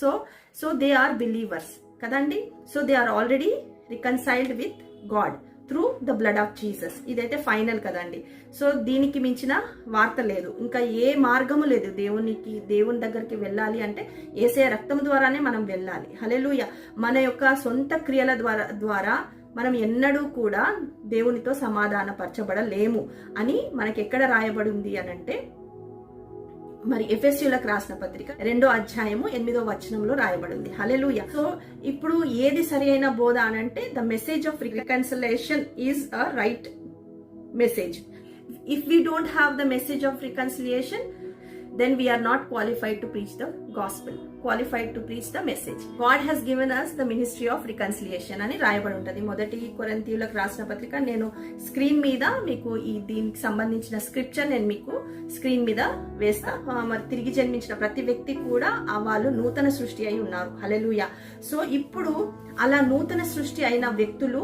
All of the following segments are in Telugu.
So so they are believers కదండి? So they are already reconciled with God through the blood of Jesus ఇదైతే ఫైనల్ కదండి. సో దీనికి మించిన వార్త లేదు. ఇంకా ఏ మార్గము లేదు దేవునికి దేవుని దగ్గరికి వెళ్ళాలి అంటే ఏసే రక్తం ద్వారానే మనం వెళ్ళాలి. హలెలుయ మన యొక్క సొంత క్రియల ద్వారా ద్వారా మనం ఎన్నడూ కూడా దేవునితో సమాధానపరచబడలేము అని మనకి ఎక్కడ రాయబడి ఉంది అని అంటే మరి ఎఫ్ఎస్యులకు రాసిన పత్రిక రెండో అధ్యాయము ఎనిమిదో వచనంలో రాయబడింది. హలెలుయ సో ఇప్పుడు ఏది సరి అయిన బోధ అనంటే అంటే the message of reconciliation is a right message. If we don't have the message of reconciliation then we are not qualified to preach the gospel qualified to preach the message. God has given us the ministry of reconciliation అని రాయబడి ఉంటుంది. మొదటి కొరంతీయులకు రాసిన పత్రిక నేను స్క్రీన్ మీద మీకు ఈ దీనికి సంబంధించిన స్క్రిప్చర్ నేను మీకు స్క్రీన్ మీద వేస్తా. మరి తిరిగి జన్మించిన ప్రతి వ్యక్తి కూడా వాళ్ళు నూతన సృష్టి అయి ఉన్నారు. హలెలుయ సో ఇప్పుడు అలా నూతన సృష్టి అయిన వ్యక్తులు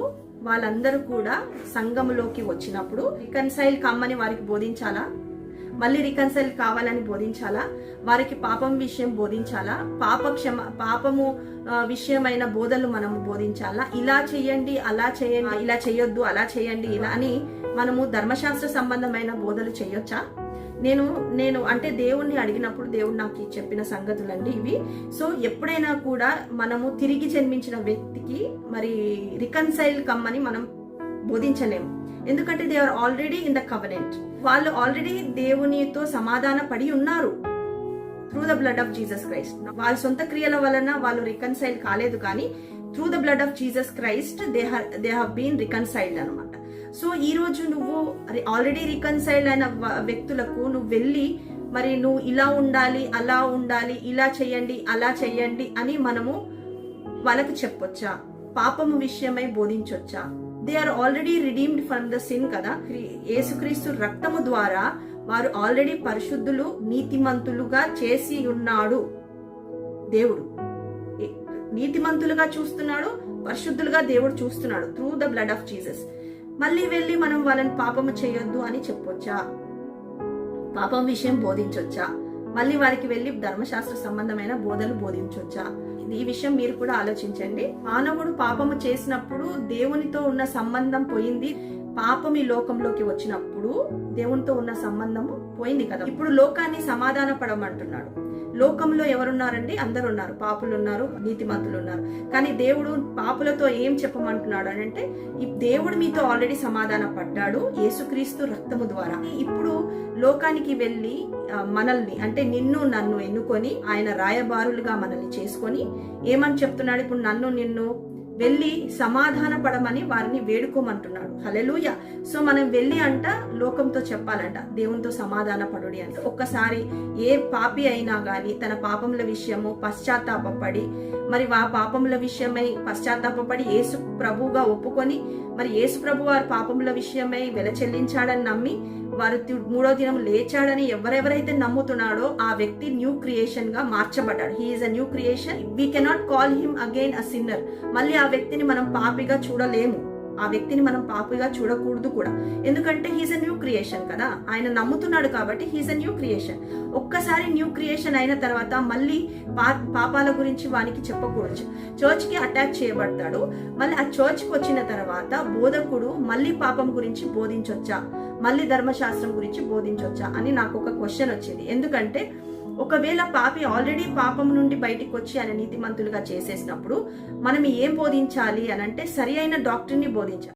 వాళ్ళందరూ కూడా సంఘములోకి వచ్చినప్పుడు రికన్సైల్ కమ్మని వారికి బోధించాలా? మళ్ళీ రికన్సైల్ కావాలని బోధించాలా? వారికి పాపం విషయం బోధించాలా? పాప క్షమ పాపము విషయమైన బోధలు మనము బోధించాలా? ఇలా చేయండి అలా చేయండి ఇలా చేయొద్దు అలా చేయండి ఇలా అని మనము ధర్మశాస్త్ర సంబంధమైన బోధలు చేయొచ్చా? నేను నేను అంటే దేవుణ్ణి అడిగినప్పుడు దేవుడు నాకు చెప్పిన సంగతులండి ఇవి. సో ఎప్పుడైనా కూడా మనము తిరిగి జన్మించిన వ్యక్తికి మరి రికన్సైల్ కమ్మని మనం బోధించలేము. ఎందుకంటే they are already in the covenant వాళ్ళు ఆల్రెడీ దేవునితో సమాధాన పడి ఉన్నారు. Through the blood of Jesus Christ వాళ్ళ సొంత క్రియల వలన వాళ్ళు రికన్సైల్ కాలేదు కానీ through the blood of Jesus Christ they they have been reconciled అనమాట సో ఈ రోజు నువ్వు ఆల్రెడీ రికన్సైల్డ్ అయిన వ్యక్తులకు నువ్వు వెళ్ళి మరి నువ్వు ఇలా ఉండాలి అలా ఉండాలి ఇలా చేయండి అలా చేయండి అని మనము వాళ్ళకు చెప్పొచ్చా? పాపము విషయమై బోధించొచ్చా? They are already redeemed from the sin కదా. యేసుక్రీస్తు రక్తము ద్వారా వారు ఆల్రెడీ పరిశుద్ధులు నీతిమంతులుగా చేసి ఉన్నాడు దేవుడు. ఏ- నీతిమంతులుగా చూస్తున్నాడు పరిశుద్ధులుగా దేవుడు చూస్తున్నాడు through the blood of Jesus మళ్ళీ వెళ్ళి మనం వాళ్ళని పాపము చేయొద్దు అని చెప్పొచ్చా? పాపం విషయం బోధించొచ్చా? మళ్ళీ వారికి వెళ్ళి ధర్మశాస్త్ర సంబంధమైన బోధలు బోధించొచ్చా? ఈ విషయం మీరు కూడా ఆలోచించండి. మానవుడు పాపము చేసినప్పుడు దేవునితో ఉన్న సంబంధం పోయింది. పాపం ఈ లోకంలోకి వచ్చినప్పుడు దేవునితో ఉన్న సంబంధము పోయింది కదా. ఇప్పుడు లోకాన్ని సమాధాన పడమంటున్నాడు లోకంలో ఎవరున్నారండి? అందరు ఉన్నారు పాపులు ఉన్నారు నీతిమంతులు ఉన్నారు కానీ దేవుడు పాపులతో ఏం చెప్పమంటున్నాడు అని అంటే ఈ దేవుడు మీతో ఆల్రెడీ సమాధాన పడ్డాడు యేసుక్రీస్తు రక్తము ద్వారా. ఇప్పుడు లోకానికి వెళ్ళి మనల్ని అంటే నిన్ను నన్ను ఎన్నుకొని ఆయన రాయబారులుగా మనల్ని చేసుకొని ఏమని చెప్తున్నాడు? ఇప్పుడు నన్ను నిన్ను వెళ్ళి సమాధాన పడమని వారిని వేడుకోమంటున్నాడు. హలెలుయ సో మనం వెళ్ళి అంట లోకంతో చెప్పాలంట. దేవునితో సమాధాన పడుడి అంట. ఒక్కసారి ఏ పాపి అయినా గాని తన పాపముల విషయము పశ్చాత్తాపపడి మరి ఆ పాపముల విషయమై పశ్చాత్తాపడి యేసు ప్రభువుగా ఒప్పుకొని మరి యేసు ప్రభు వారి పాపముల విషయమై వెల చెల్లించాడని నమ్మి వారు మూడో దినం లేచాడని ఎవరెవరైతే నమ్ముతున్నాడో ఆ వ్యక్తి న్యూ క్రియేషన్గా మార్చబడ్డాడు. He is a new creation we cannot call him again a sinner మళ్ళీ ఆ వ్యక్తిని మనం పాపిగా చూడలేము. ఆ వ్యక్తిని మనం పాపిగా చూడకూడదు కూడా. ఎందుకంటే హీస్ అ న్యూ క్రియేషన్ కదా. ఆయన నమ్ముతున్నాడు కాబట్టి హీస్ అ న్యూ క్రియేషన్ ఒక్కసారి న్యూ క్రియేషన్ అయిన తర్వాత మళ్ళీ పా పాపాల గురించి వానికి చెప్పకూడదు. చర్చ్కి అటాచ్ చేయబడతాడు. మళ్ళీ ఆ చర్చ్కి వచ్చిన తర్వాత బోధకుడు మళ్ళీ పాపం గురించి బోధించొచ్చా? మళ్ళీ ధర్మశాస్త్రం గురించి బోధించొచ్చా? అని నాకు ఒక క్వశ్చన్ వచ్చింది. ఎందుకంటే ఒకవేళ పాపి ఆల్రెడీ పాపం నుండి బయటికి వచ్చి ఆయన నీతిమంతులుగా చేసేసినప్పుడు మనం ఏం బోధించాలి అని అంటే సరి అయిన డాక్టర్ని బోధించాలి.